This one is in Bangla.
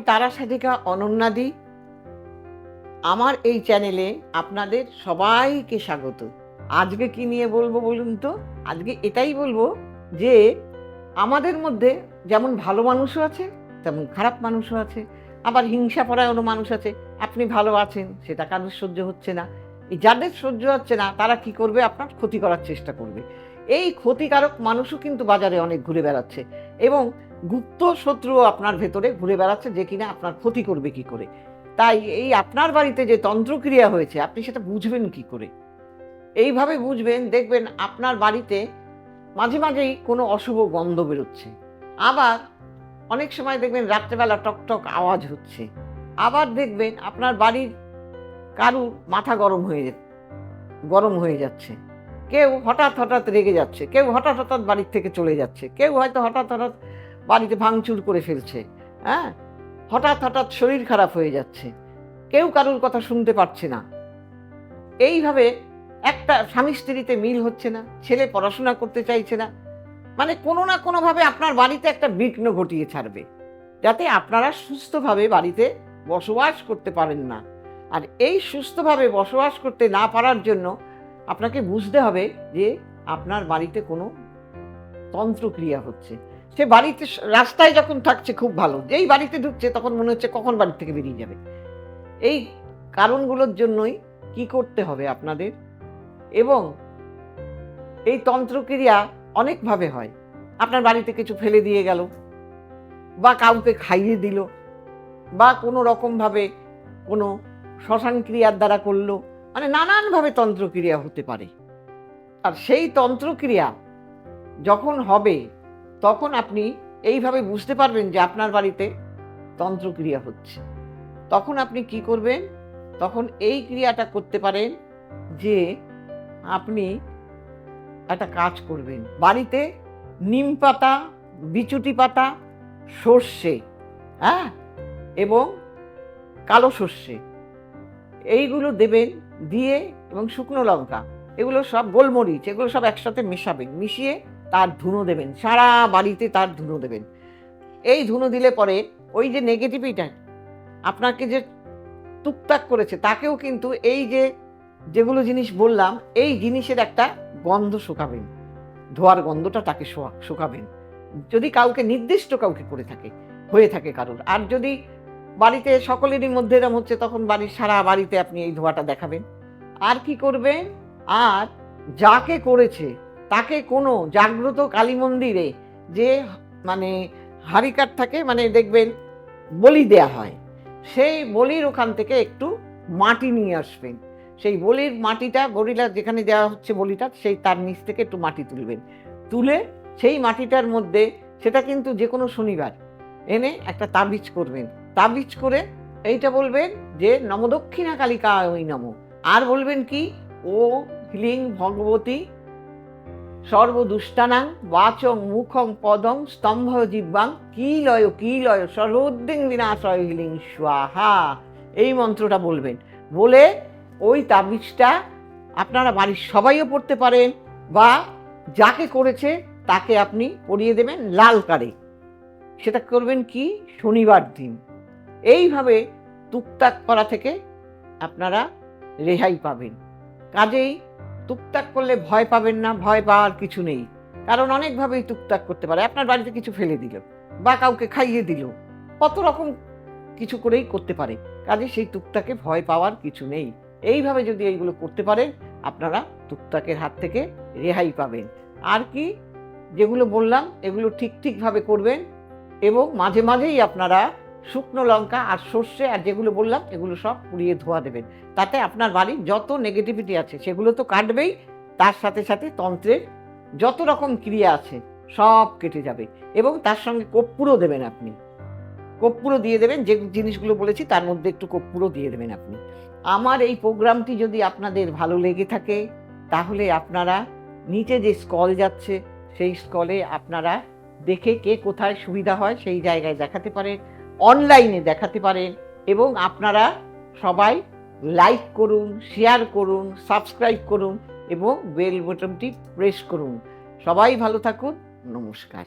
তারা সাধিকা অনন্যাদি। আমার এই চ্যানেলে আপনাদের সবাইকে স্বাগত। আজকে কি নিয়ে বলব বলুন তো? আজকে এটাই বলব যে, আমাদের মধ্যে যেমন ভালো মানুষও আছে, তেমন খারাপ মানুষও আছে। আবার হিংসা পরায়ণও মানুষ আছে। আপনি ভালো আছেন, সেটা কারোর সহ্য হচ্ছে না। যাদের সহ্য হচ্ছে না, তারা কি করবে? আপনার ক্ষতি করার চেষ্টা করবে। এই ক্ষতিকারক মানুষও কিন্তু বাজারে অনেক ঘুরে বেড়াচ্ছে এবং গুপ্ত শত্রুও আপনার ভেতরে ঘুরে বেড়াচ্ছে যে কিনা আপনার ক্ষতি করবে কি করে। তাই এই আপনার বাড়িতে যে তন্ত্রক্রিয়া হয়েছে, আপনি সেটা বুঝবেন কি করে? এইভাবে বুঝবেন, দেখবেন আপনার বাড়িতে মাঝে মাঝেই কোনো অশুভ গন্ধ বেরোচ্ছে। আবার অনেক সময় দেখবেন রাত্রেবেলা টকটক আওয়াজ হচ্ছে। আবার দেখবেন আপনার বাড়ির কারুর মাথা গরম হয়ে গরম হয়ে যাচ্ছে। কেউ হঠাৎ হঠাৎ রেগে যাচ্ছে, কেউ হঠাৎ হঠাৎ বাড়ির থেকে চলে যাচ্ছে, কেউ হয়তো হঠাৎ হঠাৎ বাড়িতে ভাঙচুর করে ফেলছে হ্যাঁ? হঠাৎ হঠাৎ শরীর খারাপ হয়ে যাচ্ছে, কেউ কারুর কথা শুনতে পারছে না। এইভাবে একটা স্বামী স্ত্রীতে মিল হচ্ছে না, ছেলে পড়াশোনা করতে চাইছে না মানে কোনো না কোনোভাবে আপনার বাড়িতে একটা বিঘ্ন ঘটিয়ে ছাড়বে, যাতে আপনারা সুস্থভাবে বাড়িতে বসবাস করতে পারেন না। আর এই সুস্থভাবে বসবাস করতে না পারার জন্য আপনাকে বুঝতে হবে যে আপনার বাড়িতে কোনো তন্ত্রক্রিয়া হচ্ছে। সে বাড়িতে রাস্তায় যখন থাকছে খুব ভালো, যেই বাড়িতে ঢুকছে তখন মনে হচ্ছে কখন বাড়ি থেকে বেরিয়ে যাবে। এই কারণগুলোর জন্যই কি করতে হবে আপনাদের? এবং এই তন্ত্রক্রিয়া অনেকভাবে হয়। আপনার বাড়িতে কিছু ফেলে দিয়ে গেল, বা কাউকে খাইয়ে দিল, বা কোনো রকমভাবে কোনো শ্মশান ক্রিয়ার দ্বারা করল মানে নানানভাবে তন্ত্রক্রিয়া হতে পারে। আর সেই তন্ত্রক্রিয়া যখন হবে, তখন আপনি এইভাবে বুঝতে পারবেন যে আপনার বাড়িতে তন্ত্রক্রিয়া হচ্ছে। তখন আপনি কি করবেন? তখন এই ক্রিয়াটা করতে পারেন যে আপনি একটা কাজ করবেন। বাড়িতে নিম পাতা, বিচুটি পাতা, সর্ষে হ্যাঁ? এবং কালো সর্ষে। এইগুলো দেবেন দিয়ে এবং শুকনো লঙ্কা, এগুলো সব গোলমরিচ, এগুলো সব একসাথে মেশাবেন, মিশিয়ে তার ধুনো দেবেন, সারা বাড়িতে তার ধুনো দেবেন। এই ধুনো দিলে পরে ওই যে নেগেটিভিটা আপনাকে যে টুকটাক করেছে, তাকেও কিন্তু এই যে যেগুলো জিনিস বললাম, এই জিনিসের একটা গন্ধ শুকাবেন। ধোয়ার গন্ধটা তাকে শোয়া- শুকাবেন। যদি কাউকে, নির্দিষ্ট কাউকে করে থাকে, হয়ে থাকে কারোর। আর যদি বাড়িতে সকলেরই মধ্যে এরম হচ্ছে, তখন বাড়ির সারা বাড়িতে আপনি এই ধোয়াটা দেখাবেন। আর কি করবেন? আর যাকে করেছে, তাকে কোনো জাগ্রত কালী মন্দিরে যে মানে হারিকার থাকে মানে দেখবেন বলি দেয়া হয়, সেই বলির ওখান থেকে একটু মাটি নিয়ে আসবেন। সেই বলির মাটিটা বলিটা যেখানে দেওয়া হচ্ছে বলিটা, সেই তার নিচ থেকে একটু মাটি তুলবেন। তুলে সেই মাটিটার মধ্যে, সেটা কিন্তু যে কোনো শনিবার এনে একটা তাবিজ করবেন। তাবিজ করে এইটা বলবেন যে, নমদক্ষিণা কালিকা ওই নম। আর বলবেন কি ও হিলিং ভগবতী সর্বদুষ্টানাং বাচং মুখং পদং স্তম্ভ জিব্বাং কি লয় কি লয় সর্বোদ্দিং বিনাশয় হিলিং স্বাহা। এই মন্ত্রটা বলবেন। বলে ওই তাবিজটা আপনারা বাড়ির সবাইও পড়তে পারেন বা যাকে করেছে তাকে আপনি পরিয়ে দেবেন লাল কারে। সেটা করবেন কি, শনিবার দিন। এইভাবে টুকটাক করা থেকে আপনারা রেহাই পাবেন। কাজেই টুকটাক করলে ভয় পাবেন না, ভয় পাওয়ার কিছু নেই। কারণ অনেকভাবেই টুকটাক করতে পারে। আপনার বাড়িতে কিছু ফেলে দিল বা কাউকে খাইয়ে দিল। কত রকম কিছু করেই করতে পারে। কাজে সেই টুকটাকে ভয় পাওয়ার কিছু নেই। এইভাবে যদি এইগুলো করতে পারেন আপনারা টুকটাকের হাত থেকে রেহাই পাবেন। আর কি? যেগুলো বললাম, এগুলো ঠিক ঠিকভাবে করবেন এবং মাঝে মাঝেই আপনারা শুকনো লঙ্কা আর সর্ষে আর যেগুলো বললাম, এগুলো সব পুড়িয়ে ধোয়া দেবেন। তাতে আপনার বাড়ির যত নেগেটিভিটি আছে, সেগুলো তো কাটবেই। তার সাথে সাথে তন্ত্রের যত রকম ক্রিয়া আছে, সব কেটে যাবে। এবং তার সঙ্গে কর্পূরও দেবেন আপনি। কর্পূরও দিয়ে দেবেন, যে জিনিসগুলো বলেছি, তার মধ্যে একটু কর্পূরও দিয়ে দেবেন আপনি। আমার এই প্রোগ্রামটি যদি আপনাদের ভালো লেগে থাকে, তাহলে আপনারা নিচে যে স্কল যাচ্ছে, সেই স্কলে আপনারা দেখে কে কোথায় সুবিধা হয়, সেই জায়গায় দেখাতে পারেন। অনলাইনে দেখাতে পারেন এবং আপনারা সবাই লাইক করুন শেয়ার করুন সাবস্ক্রাইব করুন এবং বেল বটনটি প্রেস করুন। সবাই ভালো থাকুন, নমস্কার।